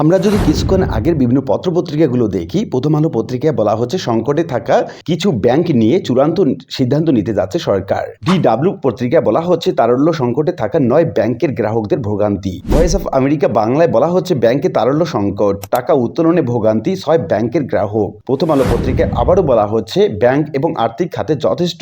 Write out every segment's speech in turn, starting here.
আমরা যদি কিছুক্ষণ আগের বিভিন্ন পত্রপত্রিকাগুলো দেখি, প্রথম আলো পত্রিকায় বলা হচ্ছে সংকটে থাকা কিছু ব্যাংক নিয়ে চূড়ান্ত সিদ্ধান্ত নিতে যাচ্ছে সরকার। ডিডাব্লিউ পত্রিকায় বলা হচ্ছে তারল্য সংকটে থাকা নয় ব্যাংকের গ্রাহকদের ভোগান্তি। ভয়েস অফ আমেরিকা বাংলায় বলা হচ্ছে ব্যাংকে তারল্য সংকট, টাকা উত্তোলনে ভোগান্তি, ছয় ব্যাংকের গ্রাহক। প্রথম আলো পত্রিকায় আবারও বলা হচ্ছে ব্যাংক এবং আর্থিক খাতে যথেষ্ট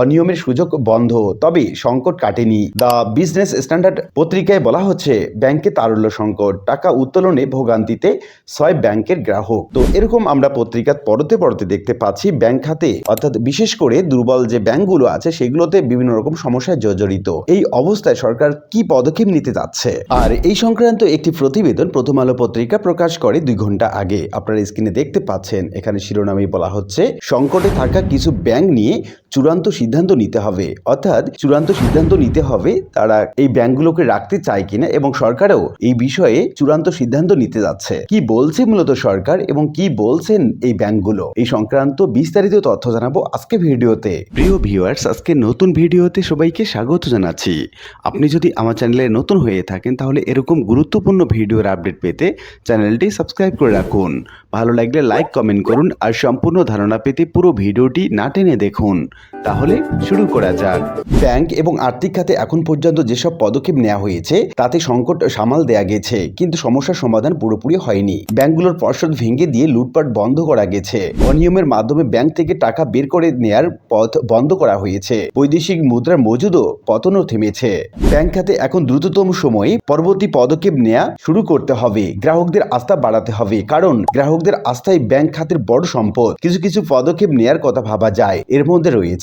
অনিয়মের সুযোগ বন্ধ, তবে সংকট কাটেনি। দ্য বিজনেস স্ট্যান্ডার্ড পত্রিকায় বলা হচ্ছে ব্যাংকে তারল্য সংকট, টাকা উত্তোলনে ভোগান্তিতে ছয় ব্যাংকের গ্রাহক। তো এরকম আমরা পত্রিকার পড়তে পড়তে দেখতে পাচ্ছি ব্যাংক খাতে, অর্থাৎ বিশেষ করে দুর্বল যে ব্যাংকগুলো আছে, সেগুলোতে বিভিন্ন রকম সমস্যায় জর্জরিত। এই অবস্থায় সরকার কি পদক্ষেপ নিতে যাচ্ছে? আর এই সংক্রান্ত একটি প্রতিবেদন প্রথম আলো পত্রিকা প্রকাশ করে দুই ঘণ্টা আগে। আপনারা স্ক্রিনে দেখতে পাচ্ছেন, এখানে শিরোনামে বলা হচ্ছে, সংকটে থাকা কিছু ব্যাংক নিয়ে চূড়ান্ত সিদ্ধান্ত নিতে হবে। অর্থাৎ চূড়ান্ত সিদ্ধান্ত নিতে হবে তারা এই ব্যাংকগুলোকে রাখতে চায় কিনা এবং সরকারও এই বিষয়ে চূড়ান্ত সিদ্ধান্ত নিতে যাচ্ছে। কি বলছে মূলত সরকার এবং কি বলছেন এই ব্যাংকগুলো? এই সংক্রান্ত বিস্তারিত তথ্য জানাব আজকে ভিডিওতে। প্রিয় ভিউয়ার্স, আজকে নতুন ভিডিওতে সবাইকে স্বাগত জানাচ্ছি। আপনি যদি আমার চ্যানেলে নতুন হয়ে থাকেন, তাহলে এরকম গুরুত্বপূর্ণ ভিডিওর আপডেট পেতে চ্যানেলটি সাবস্ক্রাইব করে রাখুন। ভালো লাগলে লাইক, কমেন্ট করুন আর সম্পূর্ণ ধারণা পেতে পুরো ভিডিওটি না টেনে দেখুন। তাহলে শুরু করা যাক। ব্যাংক এবং আর্থিক খাতে এখন পর্যন্ত যেসব পদক্ষেপ নেওয়া হয়েছে, তাতে সংকট সামাল দেয়া গেছে, কিন্তু সমস্যার সমাধান পুরোপুরি হয়নি। ব্যাংকগুলোর পর্ষদ ভেঙে দিয়ে লুটপাট বন্ধ করা গেছে। অনিয়মের মাধ্যমে ব্যাংক থেকে টাকা বের করে নেয়ার পথ বন্ধ করা হয়েছে। বৈদেশিক মুদ্রার মজুদও পতনও থেমেছে। ব্যাংক খাতে এখন দ্রুততম সময়ে পরবর্তী পদক্ষেপ নেওয়া শুরু করতে হবে। গ্রাহকদের আস্থা বাড়াতে হবে, কারণ গ্রাহকদের আস্থায় ব্যাংক খাতের বড় সম্পদ। কিছু কিছু পদক্ষেপ নেয়ার কথা ভাবা যায়। এর মধ্যে রয়েছে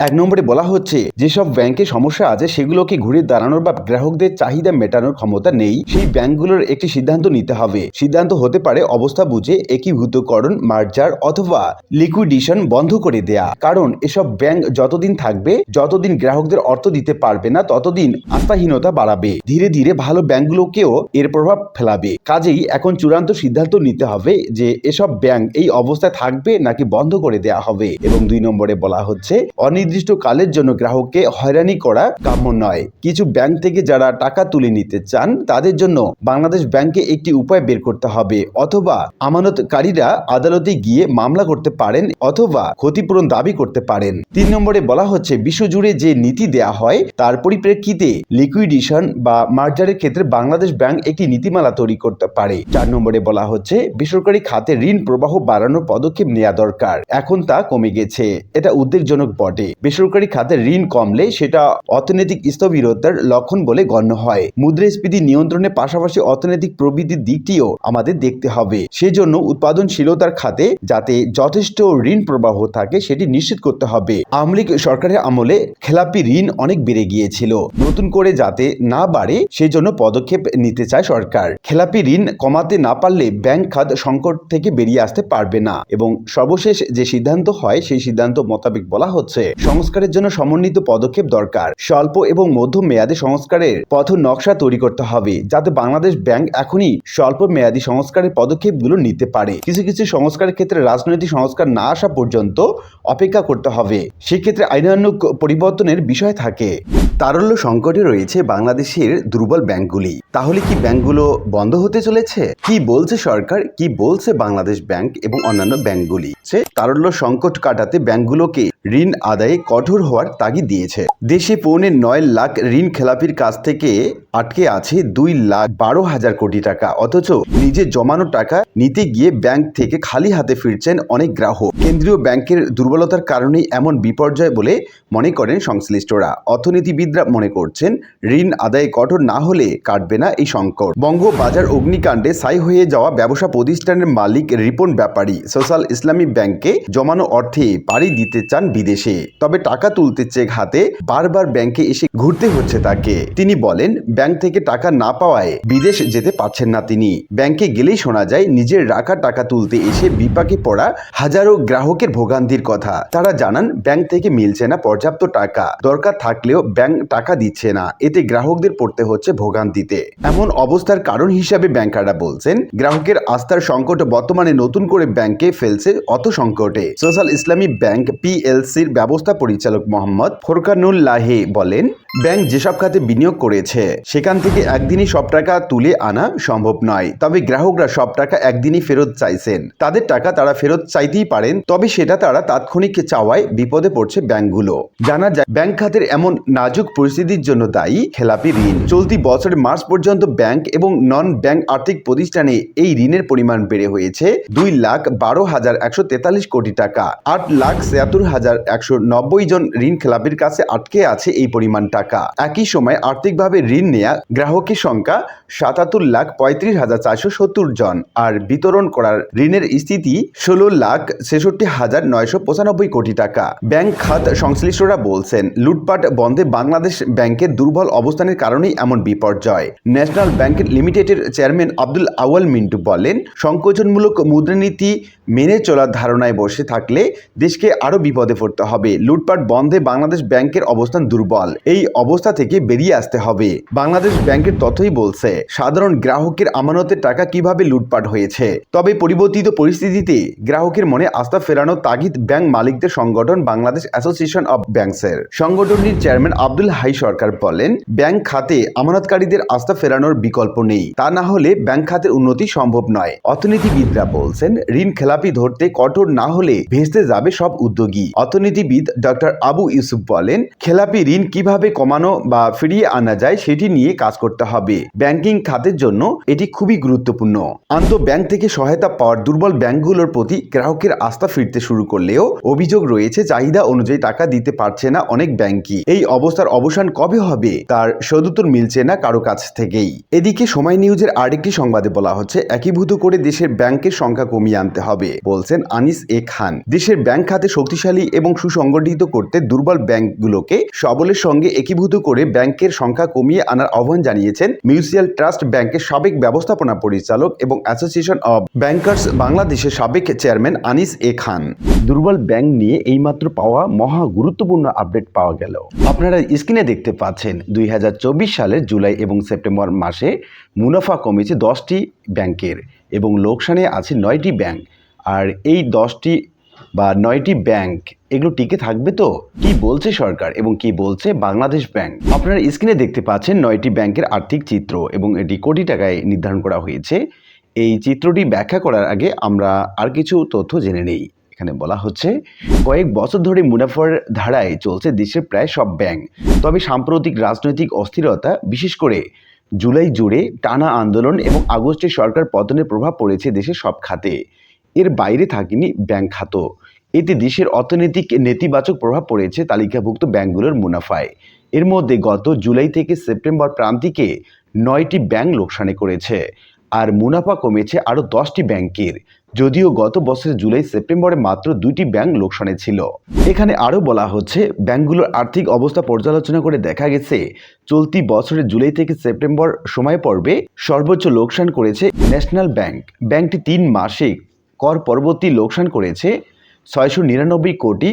এক নম্বরে বলা হচ্ছে, যেসব ব্যাংকে সমস্যা আছে, সেগুলোকে ঘুরে দাঁড়ানোর বা গ্রাহকদের চাহিদা মেটানোর ক্ষমতা নেই, সেই ব্যাংকগুলোর একটি সিদ্ধান্ত নিতে হবে। সিদ্ধান্ত হতে পারে অবস্থা বুঝে একীভূতকরণ, মার্জার অথবা লিকুইডেশন বন্ধ করে দেয়া। কারণ এসব ব্যাংক যতদিন থাকবে, যতদিন গ্রাহকদের অর্থ দিতে পারবে না, ততদিন আস্থাহীনতা বাড়াবে। ধীরে ধীরে ভালো ব্যাংকগুলোকেও এর প্রভাব ফেলাবে। কাজেই এখন চূড়ান্ত সিদ্ধান্ত নিতে হবে যে, এসব ব্যাংক এই অবস্থায় থাকবে নাকি বন্ধ করে দেয়া হবে। এবং দুই নম্বরে বলা হচ্ছে অনির্দিষ্ট কালের জন্য গ্রাহককে হয়রানি করা কাম্য নয়। কিছু ব্যাংক থেকে যারা টাকা তুলে নিতে চান, তাদের জন্য বাংলাদেশ ব্যাংকে একটি উপায় বের করতে হবে। অথবা আমানতকারীরা আদালতে গিয়ে মামলা করতে পারেন অথবা ক্ষতিপূরণ দাবি করতে পারেন। তিন নম্বরে বলা হচ্ছে, বিশ্বজুড়ে যে নীতি দেয়া হয়, তার পরিপ্রেক্ষিতে লিকুইডেশন বা মার্জারের ক্ষেত্রে বাংলাদেশ ব্যাংক একটি নীতিমালা তৈরি করতে পারে। চার নম্বরে বলা হচ্ছে, বেসরকারি খাতে ঋণ প্রবাহ বাড়ানোর পদক্ষেপ নেওয়া দরকার। এখন তা কমে গেছে। এটা উদ্বেগজনক বটে। বেসরকারি খাতে ঋণ কমলে সেটা অর্থনৈতিক স্থবিরতার লক্ষণ বলে গণ্য হয়। মুদ্রাস্ফীতি নিয়ন্ত্রণের পাশাপাশি অর্থনৈতিক প্রবৃদ্ধির দিকটিও আমাদের দেখতে হবে। সেজন্য উৎপাদনশীলতার খাতে যাতে যথেষ্ট ঋণ প্রবাহ থাকে সেটি নিশ্চিত করতে হবে। আওয়ামী লীগ সরকারের আমলে খেলাপি ঋণ অনেক বেড়ে গিয়েছিল। নতুন করে যাতে না বাড়ে, সেজন্য পদক্ষেপ নিতে চায় সরকার। খেলাপি ঋণ কমাতে না পারলে ব্যাংক খাত সংকট থেকে বেরিয়ে আসতে পারবে না। এবং সর্বশেষ যে সিদ্ধান্ত হয়, সেই সিদ্ধান্ত মোতাবেক বলা হচ্ছে, সংস্কারের জন্য সমন্বিত পদক্ষেপ দরকার। স্বল্প এবং মধ্যম মেয়াদী সংস্কারের পথ নকশা তৈরি করতে হবে, যাতে বাংলাদেশ ব্যাংক এখনই স্বল্প মেয়াদী সংস্কারের পদক্ষেপগুলো নিতে পারে। কিছু কিছু সংস্কারের ক্ষেত্রে রাজনৈতিক সংস্কার না আসা পর্যন্ত অপেক্ষা করতে হবে। সেক্ষেত্রে আইনানুক পরিবর্তনের বিষয় থাকে। তারল্য সংকটে রয়েছে বাংলাদেশের দুর্বল ব্যাংকগুলি। তাহলে কি ব্যাংকগুলো বন্ধ হতে চলেছে? কি বলছে সরকার? কি বলছে বাংলাদেশ ব্যাংক এবং অন্যান্য ব্যাংকগুলি? সে তারল্য সংকট কাটাতে ব্যাংকগুলোকে ঋণ আদায়ে কঠোর হওয়ার তাগিদ দিয়েছে। দেশে পৌনে নয় লাখ ঋণ খেলাপির কাছ থেকে আটকে আছে দুই লাখ বারো হাজার কোটি টাকা। অথচ নিজে জমানো টাকা নিতে গিয়ে ব্যাংক থেকে খালি হাতে ফিরছেন অনেক গ্রাহক। কেন্দ্রীয় ব্যাংকের দুর্বলতার কারণেই এমন বিপর্যয় বলে মনে করেন সংশ্লিষ্টরা। অর্থনীতিবিদরা মনে করছেন, ঋণ আদায়ে কঠোর না হলে কাটবে না এই সংকট। বঙ্গবাজার অগ্নিকাণ্ডে সাই হয়ে যাওয়া ব্যবসা প্রতিষ্ঠানের মালিক রিপন ব্যাপারী সোশ্যাল ইসলামী ব্যাংকে জমানো অর্থে পাড়ি দিতে চান বিদেশে। তবে টাকা তুলতে চেক হাতে বারবার ব্যাংকে এসে ঘুরতে হচ্ছে তাকে। তিনি বলেন, ব্যাংক থেকে টাকা না পাওয়ায় বিদেশ যেতে পারছেন না তিনি। ব্যাংকে গেলেই শোনা যায়, নিজের রাখা টাকা তুলতে এসে বিপাকে পড়া হাজারো গ্রাহকের ভোগান্তির কথা। তারা জানান, ব্যাংক থেকে মিলছে না পর্যাপ্ত টাকা। দরকার থাকলেও ব্যাংক টাকা দিচ্ছে না। এতে গ্রাহকদের পড়তে হচ্ছে ভোগান্তিতে। এমন অবস্থার কারণ হিসাবে ব্যাংকাররা বলছেন, গ্রাহকের আস্থার সংকট বর্তমানে নতুন করে ব্যাংকে ফেলছে অত সংকটে। সোশ্যাল ইসলামী ব্যাংক পিএলসির ব্যবস্থা পরিচালক মোহাম্মদ ফোরকানুল্লাহে বলেন, ব্যাংক যেসব খাতে বিনিয়োগ করেছে সেখান থেকে একদিনই সব টাকা তুলে আনা সম্ভব নয়। তবে গ্রাহকরা সব টাকা একদিনই ফেরত চাইছেন। তাদের টাকা তারা ফেরত চাইতেই পারেন, তবে সেটা তারা তাৎক্ষণিক চাওয়ায় বিপদে পড়ছে ব্যাংকগুলো। জানা যায়, ব্যাংক খাতের এমন নাজুক পরিস্থিতির জন্য দায়ী খেলাপি ঋণ। চলতি বছরের মার্চ পর্যন্ত ব্যাংক এবং নন ব্যাংক আর্থিক প্রতিষ্ঠানে এই ঋণের পরিমাণ বেড়ে হয়েছে দুই লাখ বারো হাজার একশো তেতাল্লিশ কোটি টাকা। আট লাখ ছিয়াত্তর হাজার একশো নব্বই জন ঋণ খেলাপির কাছে আটকে আছে এই পরিমাণ টাকা। একই সময় আর্থিকভাবে ঋণ নেয়া গ্রাহকের সংখ্যা সাতাত্তর লাখ পঁয়ত্রিশ হাজার চারশো সত্তর জন আর বিতরণ করার ঋণের স্থিতি ষোলো লাখ ছেষট্টি হাজার নয়শো পঁচানব্বই কোটি টাকা। ব্যাংক খাত সংশ্লিষ্টরা বলছেন, লুটপাট বন্ধে বাংলাদেশ ব্যাংকের দুর্বল অবস্থানের কারণেই এমন বিপর্যয়। ন্যাশনাল ব্যাংক লিমিটেডের চেয়ারম্যান আব্দুল আওয়াল মিন্টু বলেন, সংকোচনমূলক মুদ্রানীতি মেনে চলার ধারণায় বসে থাকলে দেশকে আরও বিপদে পড়তে হবে। লুটপাট বন্ধে বাংলাদেশ ব্যাংকের অবস্থান দুর্বল। এই অবস্থা থেকে বেরিয়ে আসতে হবে। বাংলাদেশ ব্যাংকের তথ্যই বলছে, সাধারণ গ্রাহকের আমানতের টাকা কীভাবে লুটপাট হয়েছে? তবে পরিবর্তিত পরিস্থিতিতে গ্রাহকের মনে আস্থা ফেরানোর তাগিদ ব্যাংক মালিকদের সংগঠন বাংলাদেশ অ্যাসোসিয়েশন অব ব্যাংকসের। সংগঠনটির চেয়ারম্যান আব্দুল হাই সরকার বলেন, ব্যাংক খাতে আমানতকারীদের আস্থা ফেরানোর বিকল্প নেই। তা না হলে ব্যাংক খাতের উন্নতি সম্ভব নয়। অর্থনীতিবিদরা বলছেন, ঋণ খেলাপি ধরতে কঠোর না হলে ভেস্তে যাবে সব উদ্যোগী। অর্থনীতিবিদ ডক্টর আবু ইউসুফ বলেন, খেলাপি ঋণ কীভাবে কমানো বা ফিরিয়ে আনা যায় সেটি নিয়ে কাজ করতে হবে। ব্যাংকিং খাতের জন্য এটি খুবই গুরুত্বপূর্ণ। আন্ত ব্যাংক থেকে সহায়তা পাওয়ার দুর্বল ব্যাংকগুলোর প্রতি গ্রাহকের আস্থা ফিরতে শুরু করলেও অভিযোগ রয়েছে, চাহিদা অনুযায়ী টাকা দিতে পারছে না অনেক ব্যাংকই। এই অবস্থার অবসান কবে হবে? তার সদুত্তর মিলছে না কারও কাছ থেকেই। এদিকে সময় নিউজের আরেকটি সংবাদে বলা হচ্ছে, একীভূত করে দেশের ব্যাংকের সংখ্যা কমিয়ে আনতে হবে, বলছেন আনিস এ খান। দেশের ব্যাংক খাতে শক্তিশালী এবং সুসংগঠিত করতে দুর্বল ব্যাংকগুলোকে সবলের সঙ্গে একীভূত করে ব্যাংকের সংখ্যা কমিয়ে আনার আহ্বান জানিয়েছেন মিউচুয়াল ট্রাস্ট ব্যাংকের সাবেক ব্যবস্থাপনা পরিচালক এবং অ্যাসোসিয়েশন অব ব্যাংকার্স বাংলাদেশের সাবেক চেয়ারম্যান আনিস এ খান। দুর্বল ব্যাংক নিয়ে এইমাত্র পাওয়া মহা গুরুত্বপূর্ণ আপডেট পাওয়া গেল। আপনারা স্ক্রিনে দেখতে পাচ্ছেন দুই হাজার চব্বিশ সালের জুলাই এবং সেপ্টেম্বর মাসে মুনাফা কমেছে দশটি ব্যাংকের এবং লোকসানে আছে নয়টি ব্যাংক। আর এই দশটি বা নয়টি ব্যাংক এগুলো টিকে থাকবে তো? কি বলছে সরকার এবং কি বলছে বাংলাদেশ ব্যাংক? আপনারা স্ক্রিনে দেখতে পাচ্ছেন নয়টি ব্যাংকের আর্থিক চিত্র এবং এটি কোটি টাকায় নির্ধারণ করা হয়েছে। এই চিত্রটি ব্যাখ্যা করার আগে আমরা আর কিছু তথ্য জেনে নেই। এখানে বলা হচ্ছে, কয়েক বছর ধরে মুনাফার ধারায় চলছে দেশের প্রায় সব ব্যাংক। তবে সাম্প্রতিক রাজনৈতিক অস্থিরতা, বিশেষ করে জুলাই জুড়ে টানা আন্দোলন এবং আগস্টে সরকার পতনের প্রভাব পড়েছে দেশের সব খাতে। এর বাইরে থাকেনি ব্যাংক খাত এতে দেশের অর্থনৈতিক নেতিবাচক প্রভাব পড়েছে তালিকাভুক্ত ব্যাংকগুলোর মুনাফায়। এর মধ্যে গত জুলাই থেকে সেপ্টেম্বর প্রান্তিকে নয়টি ব্যাংক লোকসানে করেছে আর মুনাফা কমেছে আরও দশটি ব্যাংকের। যদিও গত বছরের জুলাই সেপ্টেম্বরে মাত্র দুইটি ব্যাংক লোকসানে ছিল। এখানে আরও বলা হচ্ছে ব্যাংকগুলোর আর্থিক অবস্থা পর্যালোচনা করে দেখা গেছে, চলতি বছরের জুলাই থেকে সেপ্টেম্বর সময় পর্বে সর্বোচ্চ লোকসান করেছে ন্যাশনাল ব্যাংক ব্যাংকটি তিন মাসে কর পরবর্তী লোকসান করেছে ছয়শো নিরানব্বই কোটি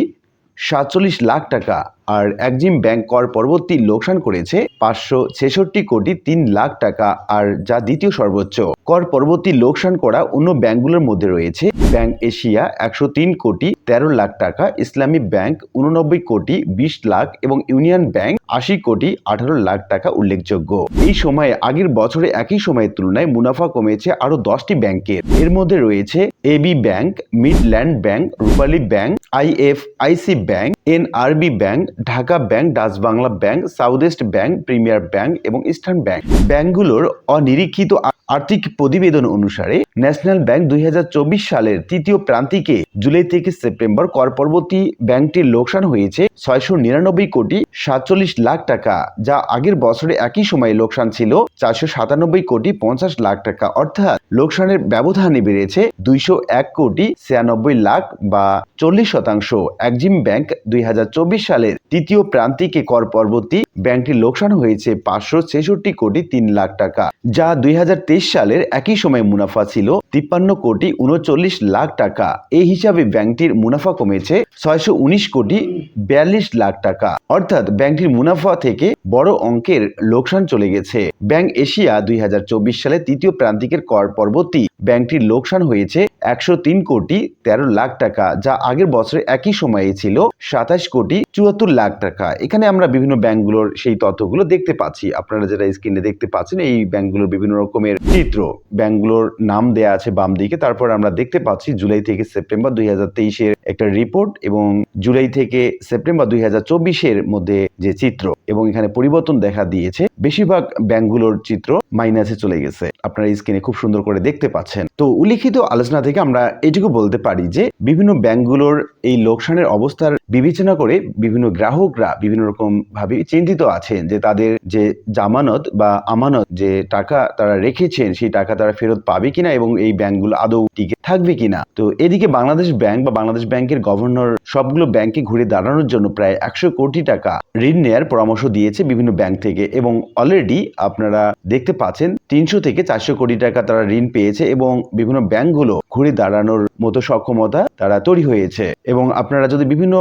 সাতচল্লিশ লাখ টাকা। আর একজিম ব্যাংক কর পরবর্তী লোকসান করেছে পাঁচশো ছেষট্টি কোটি তিন লাখ টাকা আর যা দ্বিতীয় সর্বোচ্চ। কর পরবর্তী লোকসান করা অন্য ব্যাংকগুলোর মধ্যে রয়েছে। ব্যাংক এশিয়া একশো তিন কোটি তেরো লাখ টাকা, ইসলামী ব্যাংক উননব্বই কোটি বিশ লাখ এবং ইউনিয়ন ব্যাংক আশি কোটি আঠারো লাখ টাকা উল্লেখযোগ্য। এই সময়ে আগের বছরে একই সময়ের তুলনায় মুনাফা কমেছে আরও দশটি ব্যাংকের। এর মধ্যে রয়েছে AB Bank, Midland Bank, Rupali Bank IFIC Bank NRB Bank Dhaka Bank, Dutch Bangla Bank, South East Bank, Premier Bank এবং ইস্টার্ন ব্যাংক। ব্যাংকগুলোর অনিরীক্ষিত আর্থিক প্রতিবেদন অনুসারে ন্যাশনাল ব্যাংক দুই হাজার চব্বিশ সালের তৃতীয় প্রান্তিকে জুলাই থেকে সেপ্টেম্বর কর পরবর্তী ব্যাংকটির লোকসান হয়েছে ছয়শো নিরানব্বই কোটি সাতচল্লিশ লাখ টাকা, যা আগের বছরে একই সময়ে লোকসান ছিল চারশো সাতানব্বই কোটি পঞ্চাশ লাখ টাকা। অর্থাৎ লোকসানের ব্যবধানে বেড়েছে দুইশো এক কোটি ছিয়ানব্বই লাখ বা চল্লিশ শতাংশ। একজিম ব্যাংক দুই হাজার চব্বিশ সালের তৃতীয় প্রান্তিকে কর পরবর্তী ব্যাংকটির লোকসান হয়েছে পাঁচশো ছেষট্টি কোটি তিন লাখ টাকা, যা দুই হাজার সালের একই সময় মুনাফা ছিল তিপ্পান্ন কোটি উনচল্লিশ লাখ টাকা। এই হিসাবে ব্যাংকটির মুনাফা কমেছে ছয়শো উনিশ কোটি বিয়াল্লিশ লাখ টাকা। অর্থাৎ ব্যাংকটির মুনাফা থেকে বড় অঙ্কের লোকসান চলে গেছে। ব্যাংক এশিয়া দুই হাজার চব্বিশ সালে তৃতীয় প্রান্তিকের কর পরবর্তী ব্যাংকটির লোকসান হয়েছে একশো তিন কোটি তেরো লাখ টাকা, যা আগের বছরে একই সময়ে ছিল সাতাশ কোটি চুয়াত্তর লাখ টাকা। এখানে আমরা বিভিন্ন ব্যাংকগুলোর সেই তথ্যগুলো দেখতে পাচ্ছি। আপনারা যেটা স্ক্রিনে দেখতে পাচ্ছেন, এই ব্যাংকগুলোর বিভিন্ন রকমের চিত্র। ব্যাংকগুলোর নাম দেয়া আছে বাম দিকে, তারপর আমরা দেখতে পাচ্ছি জুলাই থেকে সেপ্টেম্বর দুই হাজার তেইশের একটা রিপোর্ট এবং জুলাই থেকে সেপ্টেম্বর দুই হাজার চব্বিশের মধ্যে যে চিত্র এবং এখানে পরিবর্তন দেখা দিয়েছে, বেশিরভাগ ব্যাংকগুলোর চিত্র মাইনাসে চলে গেছে। আপনারা স্ক্রিনে খুব সুন্দর করে দেখতে পাচ্ছেন। তো উল্লিখিত আলোচনা থেকে আমরা এটুকু বলতে পারি যে, বিভিন্ন ব্যাংকগুলোর এই লোকসানের অবস্থার বিবেচনা করে বিভিন্ন গ্রাহকরা বিভিন্ন রকম ভাবে চিন্তিত আছেন যে, তাদের যে জামানত বা আমানত যে টাকা তারা রেখেছেন, সেই টাকা তারা ফেরত পাবে কিনা এবং এই ব্যাংকগুলো আদৌ টিকে থাকবে কিনা। তো এদিকে বাংলাদেশ ব্যাংক বা বাংলাদেশ ব্যাংকের গভর্নর সবগুলো ব্যাংকে ঘুরে দাঁড়ানোর জন্য প্রায় একশো কোটি টাকা ঋণ নেয়ার পরামর্শ দিয়েছে বিভিন্ন ব্যাংক থেকে এবং অলরেডি আপনারা দেখতে পাচ্ছেন তিনশো থেকে চারশো কোটি টাকা তারা ঋণ পেয়েছে এবং বিভিন্ন ব্যাংকগুলো ঘুরে দাঁড়ানোর মতো সক্ষমতা তারা তৈরি হয়েছে। এবং আপনারা যদি বিভিন্ন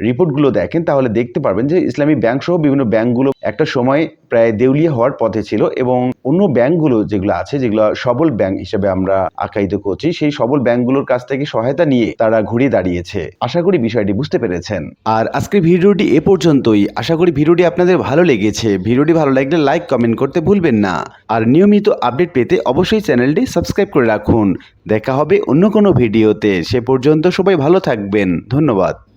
রিপোর্টগুলো দেখেন, তাহলে দেখতে পারবেন যে ইসলামী ব্যাংক সহ বিভিন্ন ব্যাংকগুলো একটা সময় প্রায় দেউলিয়া হওয়ার পথে ছিল এবং অন্য ব্যাংকগুলো যেগুলো আছে, যেগুলো সবল ব্যাংক হিসেবে আমরা আখ্যায়িত করছি, সেই সবল ব্যাংকগুলোর কাছ থেকে সহায়তা নিয়ে তারা ঘুরে দাঁড়িয়েছে। আশা করি বিষয়টি বুঝতে পেরেছেন। আর আজকের ভিডিওটি এ পর্যন্তই। আশা করি ভিডিওটি আপনাদের ভালো লেগেছে। ভিডিওটি ভালো লাগলে লাইক, কমেন্ট করতে ভুলবেন না। আর নিয়মিত আপডেট পেতে অবশ্যই চ্যানেলটি সাবস্ক্রাইব করে রাখুন। দেখা হবে অন্য কোনো ভিডিওতে। সে পর্যন্ত সবাই ভালো থাকবেন। ধন্যবাদ।